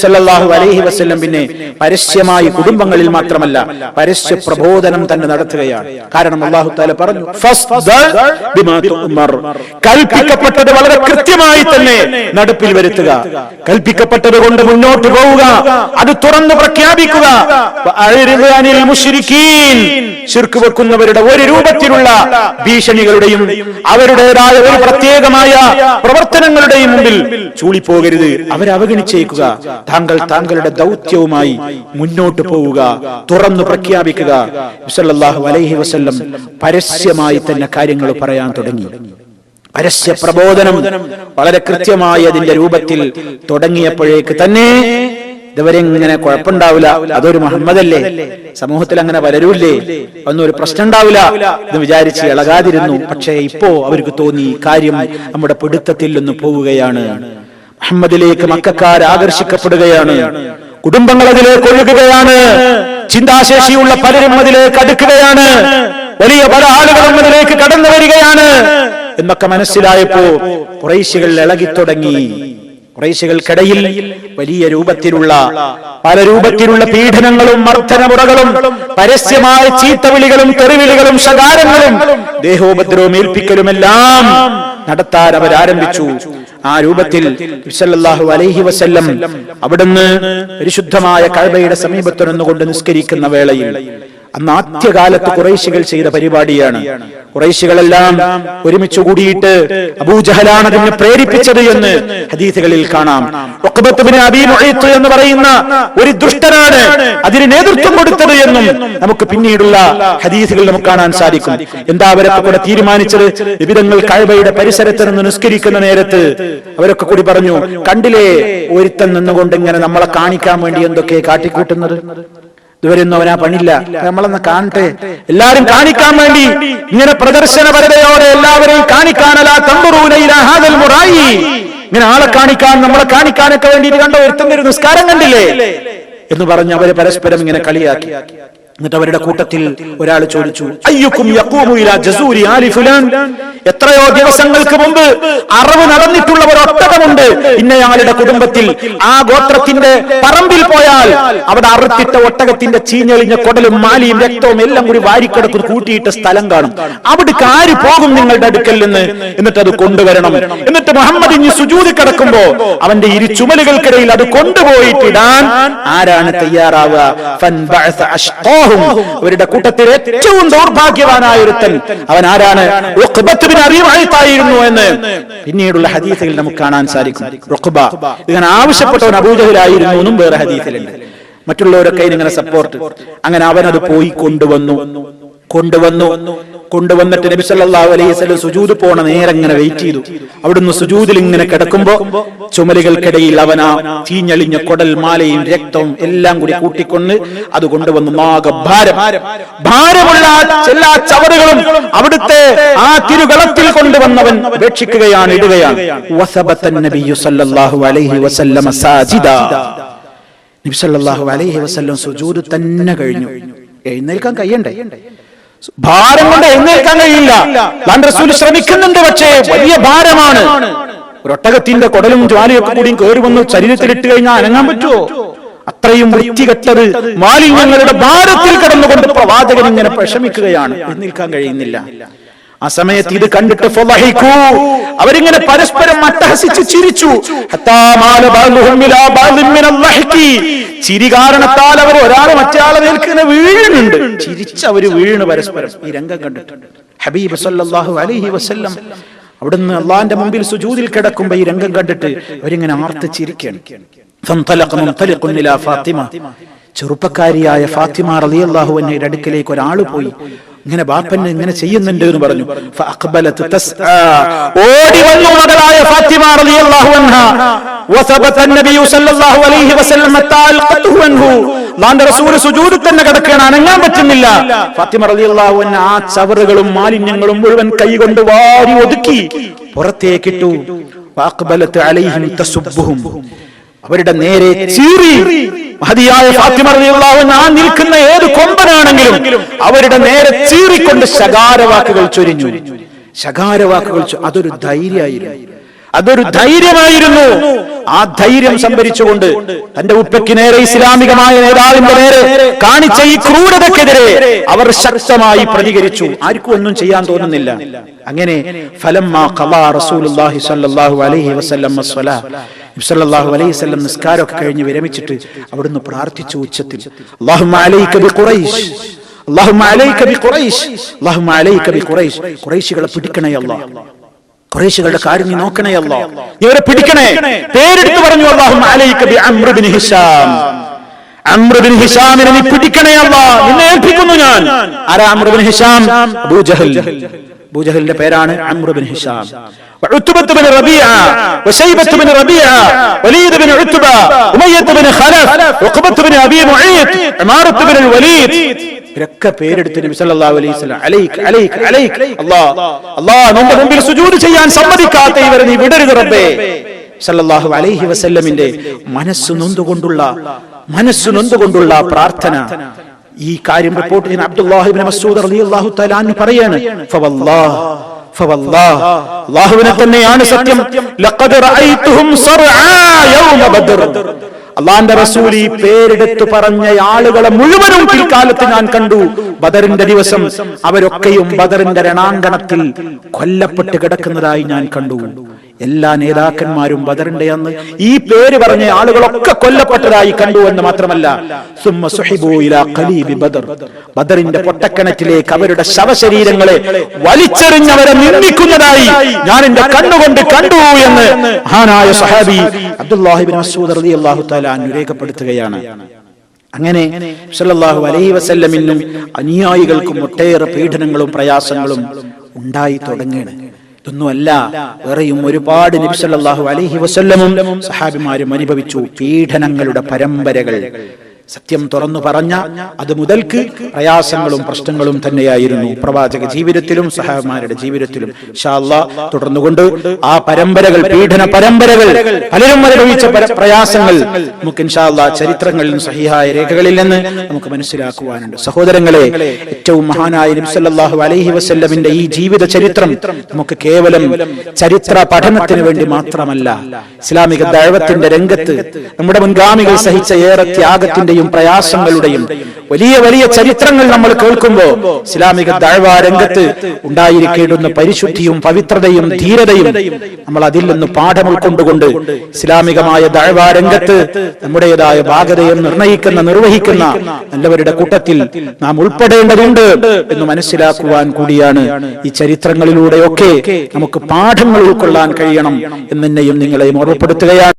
സല്ലല്ലാഹു അലൈഹി വസല്ലം പിന്നെ പരസ്യമായി കുടുംബങ്ങളിൽ മാത്രമല്ല പരസ്യ പ്രബോധനം തന്നെ നടത്തുകയാണ്. കാരണം അള്ളാഹു താല പറഞ്ഞു. കൽപ്പിക്കപ്പെട്ടത് വളരെ കൃത്യമായി തന്നെ നടപ്പിൽ വരുത്തുക. കൽപ്പിക്കപ്പെട്ടത് കൊണ്ട് മുന്നോട്ട് പോവുക. അത് തുറന്നു പ്രഖ്യാപിക്കുക. ശിർക്ക് വെക്കുന്നവരുടെ ഒരു രൂപത്തിലുള്ള ഭീഷണികളുടെയും അവരുടേതായ ഒരു പ്രത്യേകമായ പ്രവർത്തനങ്ങളുടെയും മുമ്പിൽ ചൂളിപ്പോകരുത്. അവരെ അവഗണിച്ചേക്കുക. താങ്കൾ താങ്കളുടെ ദൗത്യവുമായി മുന്നോട്ട് പോവുക. തുറന്നു പ്രഖ്യാപിക്കുക. വിസല്ലാഹു അലൈഹി വസല്ലം പരസ്യമായി തന്നെ കാര്യങ്ങൾ പറയാൻ തുടങ്ങി. പരസ്യ പ്രബോധനം വളരെ കൃത്യമായി അതിന്റെ രൂപത്തിൽ തുടങ്ങിയപ്പോഴേക്ക് തന്നെ ഇതുവരെ ഇങ്ങനെ കുഴപ്പമുണ്ടാവില്ല. അതൊരു മുഹമ്മദല്ലേ? സമൂഹത്തിൽ അങ്ങനെ വരരൂല്ലേ? ഒന്നും ഒരു പ്രശ്നം ഉണ്ടാവില്ല എന്ന് വിചാരിച്ച് ഇളകാതിരുന്നു. പക്ഷേ ഇപ്പോ അവർക്ക് തോന്നി കാര്യം നമ്മുടെ പിടുത്തത്തിൽ നിന്ന് പോവുകയാണ്. മുഹമ്മദിലേക്ക് മക്കാർ ആകർഷിക്കപ്പെടുകയാണ്. കുടുംബങ്ങൾ അതിലേക്ക് ഒഴുകുകയാണ്. ചിന്താശേഷിയുള്ള പലരും അതിലേക്ക് അടുക്കുകയാണ്. വലിയ പല ആളുകളും അതിലേക്ക് കടന്നു വരികയാണ്. എന്നൊക്കെ മനസ്സിലായപ്പോ കുറേശികൾ ഇളകി തുടങ്ങി കുറേശികൾക്കിടയിൽ വലിയ രൂപത്തിലുള്ള പല രൂപത്തിലുള്ള പീഡനങ്ങളും മർദ്ദനമുറകളും പരസ്യമായ ചീത്തവിളികളും തെറിവിളികളും ശകാരങ്ങളും ദേഹോപദ്രവം ഏൽപ്പിക്കലുമെല്ലാം നടത്താൻ അവർ ആരംഭിച്ചു ആ രൂപത്തിൽ അലൈഹി വസല്ലം അവിടുന്ന് പരിശുദ്ധമായ കഴബയുടെ സമീപത്തു നിന്നുകൊണ്ട് നിസ്കരിക്കുന്ന വേളയിൽ അന്ന് ആദ്യകാലത്ത് കുറേശികൾ ചെയ്ത പരിപാടിയാണ്. കുറേശികളെല്ലാം ഒരുമിച്ച് കൂടിയിട്ട് അബൂജഹലാണ് അതിനെ പ്രേരിപ്പിച്ചത് എന്ന് ഹദീസുകളിൽ കാണാം. എന്ന് പറയുന്ന ഒരു ദുഷ്ടനാണ് അതിന് നേതൃത്വം കൊടുത്തത് എന്നും നമുക്ക് പിന്നീടുള്ള ഹദീസുകൾ നമുക്ക് കാണാൻ സാധിക്കും. എന്താ അവരൊക്കെ കൂടെ തീരുമാനിച്ചത്? വിവിധങ്ങൾ കഴവയുടെ പരിസരത്ത് നിന്ന് നിസ്കരിക്കുന്ന നേരത്ത് അവരൊക്കെ കൂടി പറഞ്ഞു കണ്ടില്ലേ ഒരുത്തൻ നിന്നുകൊണ്ട് ഇങ്ങനെ നമ്മളെ കാണിക്കാൻ വേണ്ടി എന്തൊക്കെ കാട്ടിക്കൂട്ടുന്നത്? ഇതുവരെ ഒന്നും അവനാ പണില്ല നമ്മളൊന്ന് കാണട്ടെ. എല്ലാരും കാണിക്കാൻ വേണ്ടി ഇങ്ങനെ പ്രദർശനപരതയോടെ എല്ലാവരെയും കാണിക്കാനല്ല ഇങ്ങനെ ആളെ കാണിക്കാൻ നമ്മളെ കാണിക്കാനൊക്കെ വേണ്ടിയിട്ട് കണ്ടോ ഒരുത്തന്റെ ഒരു നിസ്കാരം കണ്ടില്ലേ? എന്ന് പറഞ്ഞ് അവരെ പരസ്പരം ഇങ്ങനെ കളിയാക്കി. എന്നിട്ട് അവരുടെ കൂട്ടത്തിൽ ഒരാൾ ചോദിച്ചു അയ്യുക്കും എത്രയോ ദിവസങ്ങൾക്ക് മുമ്പ് അറിവ് നടന്നിട്ടുള്ള ഒരു ഒട്ടകമുണ്ട് ഇന്നയാളുടെ കുടുംബത്തിൽ ആ ഗോത്രത്തിന്റെ പറമ്പിൽ പോയാൽ അവിടെ അറുത്തിട്ട ഒട്ടകത്തിന്റെ ചീഞ്ഞെളിഞ്ഞ കൊടലും മാലിയും രക്തവും എല്ലാം കൂടി വാരിക്കടക്കു കൂട്ടിയിട്ട സ്ഥലം കാണും. അവിടേക്ക് ആര് പോകും നിങ്ങളുടെ അടുക്കൽ നിന്ന്? എന്നിട്ട് അത് കൊണ്ടുവരണം. എന്നിട്ട് മുഹമ്മദ് ഇനി സുജൂതി കിടക്കുമ്പോ അവന്റെ ഇരു ചുമലുകൾക്കിടയിൽ അത് കൊണ്ടുപോയിട്ടിടാൻ ആരാണ് തയ്യാറാവുക? അഷ്ഖാഹും. അവരുടെ കൂട്ടത്തിൽ ഏറ്റവും ദൗർഭാഗ്യവാനായ ഒരുത്തൻ അവൻ ആരാണ് മുഅയ്ത്തായിരുന്നു എന്ന് പിന്നീടുള്ള ഹദീസുകൾ നമുക്ക് കാണാൻ സാധിക്കും. റുഖ്ബ ഇങ്ങനെ ആവശ്യപ്പെട്ടവൻ അബൂജഹലായിരുന്നു എന്നും വേറെ ഹദീസിലുണ്ട് മറ്റുള്ളവരൊക്കെ ഇങ്ങനെ സപ്പോർട്ട് അങ്ങനെ അവനത് പോയി കൊണ്ടുവന്നു. കൊണ്ടുവന്നു. കൊണ്ടുവന്നിട്ട് നബി സല്ലല്ലാഹു അലൈഹി വസല്ലം സുജൂദ് പോണ നേരം ഇങ്ങനെ വെയിറ്റ് ചെയ്തു. അവിടുന്ന് സുജൂദിൽ ഇങ്ങനെ കിടക്കുമ്പോ ചുമലുകൾക്കിടയിൽ അവൻ ആ ചീഞ്ഞളിഞ്ഞ കൊടൽ മാലയും രക്തവും എല്ലാം കൂടി കൂട്ടിക്കൊണ്ട് അത് കൊണ്ടുവന്നു മാക ഭാരം. ഭാരമുള്ള എല്ലാ ചവറുകളും അവിടുത്തെ ആ തിരുകളത്തിൽ കൊണ്ടുവന്നവൻ ഉപേക്ഷിക്കുകയാണ് ഇടുകയാണ്. വസബത്തൻ നബിയു സല്ലല്ലാഹു അലൈഹി വസല്ലം സാജിദ. നബി സല്ലല്ലാഹു അലൈഹി വസല്ലം സുജൂദ് തന്നെ കഴിഞ്ഞു. എഴുന്നേൽക്കാൻ കഴിയണ്ടേ? ഭാരം കൊണ്ട് എഴുന്നേൽക്കാൻ കഴിയില്ല. താൻ റസൂൽ ശ്രമിക്കുന്നുണ്ട് പക്ഷേ വലിയ ഭാരമാണ്. ഒരൊട്ടകത്തിന്റെ കുടലും ജ്വാലയൊക്കെ കൂടി കയറി വന്ന് ശരീരത്തിലിട്ട് കഴിഞ്ഞാൽ അനങ്ങാൻ പറ്റുമോ? അത്രയും വൃത്തികെട്ടത് മാലിന്യങ്ങളുടെ ഭാരത്തിൽ കിടന്നുകൊണ്ട് പ്രവാചകൻ ഇങ്ങനെ വിഷമിക്കുകയാണ്. എഴുന്നേൽക്കാൻ കഴിയുന്നില്ല. ആ സമയത്ത് ഇത് കണ്ടിട്ട് അവരിങ്ങനെ പരസ്പരം അട്ടഹസിച്ച് ചിരിച്ചു. ചിരി കാരണത്താൽ അവർ ഒരാൾ മറ്റേ നിൽക്കുന്ന വീഴുന്നുണ്ട്. ചിരിച്ച് അവർ വീഴുന്ന പരസ്പരം. ഈ രംഗം കണ്ടിട്ടുണ്ട് ഹബീബ് സല്ലാഹു വസ്ല്ലം അവിടുന്ന് അള്ളാന്റെ മുമ്പിൽ സുജൂതിൽ കിടക്കുമ്പോ ഈ രംഗം കണ്ടിട്ട് അവരിങ്ങനെ ആർത്ത് ചിരിക്കണം ചെറുപ്പക്കാരിയായ ഫാത്തിമ റലിയല്ലാഹു എന്നെ അടുക്കിലേക്ക് ഒരാൾ പോയി. ഇങ്ങനെ ബാപ്പന്നെ ഇങ്ങനെ ചെയ്യുന്നുണ്ട് എന്ന് പറഞ്ഞു. ഓടി വന്നു മകളായ ഫാത്തിമ റളിയല്ലാഹു അൻഹാ. വസബത നബിയു സല്ലല്ലാഹു അലൈഹി വസല്ലം തഅൽഖതുഹു അൻഹു. നാന്റെ റസൂൽ സുജൂദിൽ തന്നെ കിടക്കുകയാണ്. അനങ്ങാൻ പറ്റുന്നില്ല. ഫാത്തിമ റളിയല്ലാഹു അൻഹ ആ ചവറുകളും മാലിന്യങ്ങളും മുഴുവൻ കൈകൊണ്ട് വാരി ഒതുക്കി പുറത്തേക്കിട്ടു. വാഖബലത്ത് അലൈഹിം തസുബ്ബുഹും അവരുടെ നേരെ ചീറി. മതിയായ ഫാത്തിമ ഞാൻ നിൽക്കുന്ന ഏത് കൊമ്പനാണെങ്കിലും അവരുടെ നേരെ ചീറിക്കൊണ്ട് ശകാരവാക്കുകൾ ചൊരിഞ്ഞു. ശകാരവാക്കുകൾ അതൊരു ധൈര്യമായിരുന്നു. അതൊരു ധൈര്യമായിരുന്നു. ആ ധൈര്യം സംഭരിച്ചുകൊണ്ട് തന്റെ ഉപ്പയ്ക്ക് നേരെ ഇസ്ലാമികമായ നേതാവിന്റെ നേരെ കാണിച്ച ഈ ക്രൂരതക്കെതിരെ അവർ ശക്തമായി പ്രതികരിച്ചു. ആർക്കും ഒന്നും ചെയ്യാൻ തോന്നുന്നില്ല. അങ്ങനെ ഫലം സ്വല്ലല്ലാഹു അലൈഹി വസല്ലം നിസ്കാരമൊക്കെ കഴിഞ്ഞ് വിരമിച്ചിട്ട് അവിടുന്ന് പ്രാർത്ഥിച്ചു ഉച്ചത്തിൽ. പിടിക്കണേ അല്ലാഹ്. ഖുറൈശികളുടെ കാര്യം നീ നോക്കണേ അല്ലാ ഇവരെ പിടിക്കണേ. പേരെടുത്ത് പറഞ്ഞു ഹിഷാമിനെ പിടിക്കണേ അല്ലാ നിന്നെ ഏൽപ്പിക്കുന്നു ഞാൻ. ആരാ അംർ ബിൻ ഹിഷാം അബൂജഹലിന്റെ പേരാണ് അംർ ബിൻ ഹിഷാം وعتبة بن ربيعة وشيبة بن ربيعة وليد بن عتبة أمية بن خلف وقبة بن أبي معيط عمارة بن الوليد ഇവരൊക്കെ പേരെടുത്ത് നബി സല്ലല്ലാഹു അലൈഹി വസല്ലം അലൈക് അലൈക് അലൈക് അല്ലാഹ് അല്ലാഹ് നിന്റെ മുമ്പിൽ സുജൂദ് ചെയ്യാൻ സമ്മതിക്കാത്ത ഇവരെ നീ വിടരുത് റബ്ബേ സല്ലല്ലാഹു അലൈഹി വസല്ലമിന്റെ മനസ്സ് നൊന്തുകൊണ്ടുള്ള മനസ്സ് നൊന്തുകൊണ്ടുള്ള പ്രാർത്ഥന ഈ കാര്യം റിപ്പോർട്ട് ചെയ്യുന്ന അബ്ദുല്ലാഹിബിൻ മസൂദ് റളിയല്ലാഹു തആല പറയാണ് ഫവല്ലാഹ് ഫവല്ലാഹ് അല്ലാഹുവിനെ തന്നെയാണ് സത്യം. ലഖദ് റഅയ്തുഹും ബദർ. അള്ളാന്റെ റസൂൽ ഈ പേരെടുത്ത് പറഞ്ഞ ആളുകളെ മുഴുവനും പിൽക്കാലത്ത് ഞാൻ കണ്ടു. ബദറിന്റെ ദിവസം അവരൊക്കെയും ബദറിന്റെ രണാങ്കണത്തിൽ കൊല്ലപ്പെട്ട് കിടക്കുന്നതായി ഞാൻ കണ്ടു. എല്ലാ നേതാക്കന്മാരും ബദറിന്റെ അന്ന് ഈ പേര് പറഞ്ഞ ആളുകളൊക്കെ കൊല്ലപ്പെട്ടതായി കണ്ടു എന്ന് മാത്രമല്ല ബദറിന്റെ പൊട്ടക്കിണറ്റിലേക്ക് അവരുടെ ശവശരീരങ്ങളെ വലിച്ചെറിഞ്ഞവരെ നിർമ്മിക്കുന്നതായി ഞാൻ എന്റെ കണ്ണുകൊണ്ട് കണ്ടു എന്ന് മഹാനായ സഹാബി അബ്ദുല്ലാഹിബിൻ മസൂദ് അൻഹു രേഖപ്പെടുത്തുകയാണ്. അങ്ങനെ സല്ലല്ലാഹു അലൈഹി വസല്ലമിനും അനുയായികൾക്കും ഒട്ടേറെ പീഡനങ്ങളും പ്രയാസങ്ങളും ഉണ്ടായി തുടങ്ങുകയാണ്. ഇതൊന്നുമല്ല വേറെയും ഒരുപാട് നബി സല്ലല്ലാഹു അലൈഹി വസല്ലമും സഹാബിമാരും അനുഭവിച്ചു പീഡനങ്ങളുടെ പരമ്പരകൾ. സത്യം തുറന്നു പറഞ്ഞ അത് മുതൽക്ക് പ്രയാസങ്ങളും പ്രശ്നങ്ങളും തന്നെയായിരുന്നു. പ്രവാചക ജീവിതത്തിലും സഹാബിമാരുടെ ജീവിതത്തിലും. ഇൻഷാ അല്ലാ തുടർന്നുകൊണ്ട് ആ പരമ്പരകൾ പീഡന പരമ്പരകൾ പലരും അനുഭവിച്ച പര- പ്രയാസങ്ങൾ നമുക്ക് ഇൻഷാ അല്ലാ ചരിത്രങ്ങളിൽ നിന്ന് സഹിഹായ രേഖകളിൽ നിന്ന് നമുക്ക് മനസ്സിലാക്കുവാനുണ്ട്. സഹോദരങ്ങളെ ഏറ്റവും മഹാനായ നബി സല്ലല്ലാഹു അലൈഹി വസല്ലമിന്റെ ഈ ജീവിത ചരിത്രം നമുക്ക് കേവലം ചരിത്ര പഠനത്തിന് വേണ്ടി മാത്രമല്ല ഇസ്ലാമിക ദൈവത്തിന്റെ രംഗത്ത് നമ്മുടെ മുൻഗാമികൾ സഹിച്ച ഏറെ ത്യാഗത്തിന്റെയും പ്രയാസങ്ങളുടെയും വലിയ വലിയ ചരിത്രങ്ങൾ നമ്മൾ കേൾക്കുമ്പോൾ ഇസ്ലാമിക ദൈവ രംഗത്ത് ഉണ്ടായിരിക്കേണ്ടുന്ന പരിശുദ്ധിയും പവിത്രതയും ധീരതയും നമ്മൾ അതിൽ നിന്ന് പാഠം ഉൾക്കൊണ്ടുകൊണ്ട് ഇസ്ലാമികമായ ദൈവ രംഗത്ത് നമ്മുടേതായ ഭാഗതയെ നിർണയിക്കുന്ന നിർവഹിക്കുന്ന നല്ലവരുടെ കൂട്ടത്തിൽ നാം ഉൾപ്പെടേണ്ടതുണ്ട് എന്ന് മനസ്സിലാക്കുവാൻ കൂടിയാണ് ഈ ചരിത്രങ്ങളിലൂടെയൊക്കെ നമുക്ക് പാഠങ്ങൾ ഉൾക്കൊള്ളാൻ കഴിയണം എന്നെയും നിങ്ങളെയും ഓർമ്മപ്പെടുത്തുകയാണ്.